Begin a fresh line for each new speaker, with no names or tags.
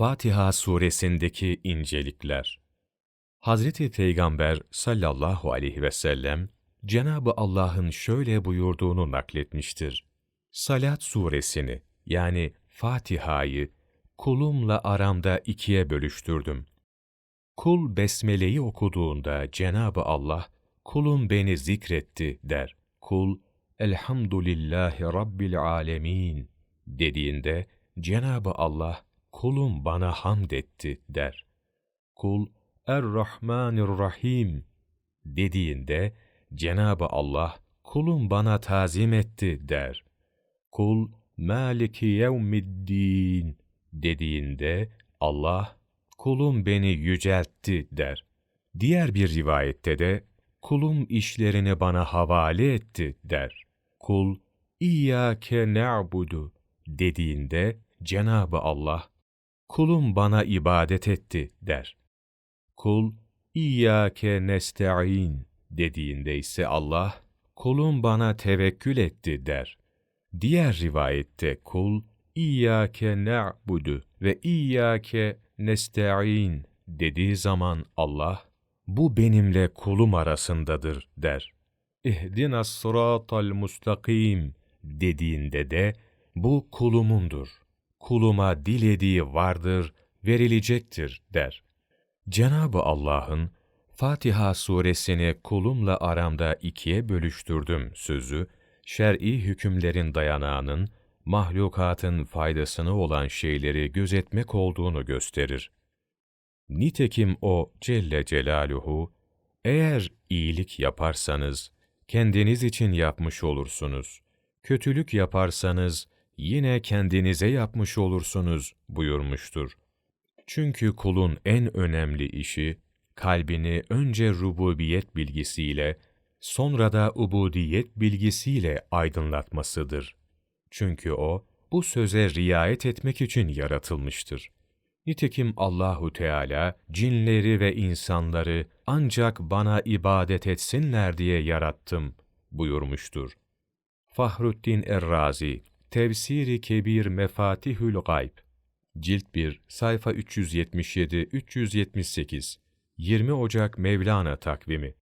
Fatiha suresindeki incelikler Hazreti Peygamber sallallahu aleyhi ve sellem, Cenab-ı Allah'ın şöyle buyurduğunu nakletmiştir. Salat suresini yani Fatiha'yı kulumla aramda ikiye bölüştürdüm. Kul besmeleyi okuduğunda Cenab-ı Allah, kulum beni zikretti der. Kul, elhamdülillahi rabbil alemin dediğinde Cenab-ı Allah, kulum bana hamd etti der. Kul, Er-Rahmanir-Rahim dediğinde Cenab-ı Allah, kulum bana tazim etti der. Kul, Maliki yevmiddin dediğinde Allah, kulum beni yüceltti der. Diğer bir rivayette de, kulum işlerini bana havale etti der. Kul, İyyâke ne'budu dediğinde Cenab-ı Allah, kulum bana ibadet etti der. Kul, İyyâke nesta'in dediğinde ise Allah, kulum bana tevekkül etti der. Diğer rivayette kul, İyyâke ne'budu ve İyyâke nesta'in dediği zaman Allah, bu benimle kulum arasındadır der. İhdinas sıratal mustakim dediğinde de bu kulumundur. Kuluma dilediği vardır, verilecektir der. Cenab-ı Allah'ın Fatiha suresini kulumla aramda ikiye bölüştürdüm sözü, şer'i hükümlerin dayanağının, mahlukatın faydasını olan şeyleri gözetmek olduğunu gösterir. Nitekim o Celle Celaluhu, eğer iyilik yaparsanız, kendiniz için yapmış olursunuz. Kötülük yaparsanız, yine kendinize yapmış olursunuz buyurmuştur. Çünkü kulun en önemli işi, kalbini önce rububiyet bilgisiyle, sonra da ubudiyet bilgisiyle aydınlatmasıdır. Çünkü o, bu söze riayet etmek için yaratılmıştır. Nitekim Allahu Teala cinleri ve insanları ancak bana ibadet etsinler diye yarattım buyurmuştur. Fahruddin Errazi, Tefsiri Kebir Mefatihül Gayb, Cilt 1, sayfa 377-378, 20 Ocak Mevlana takvimi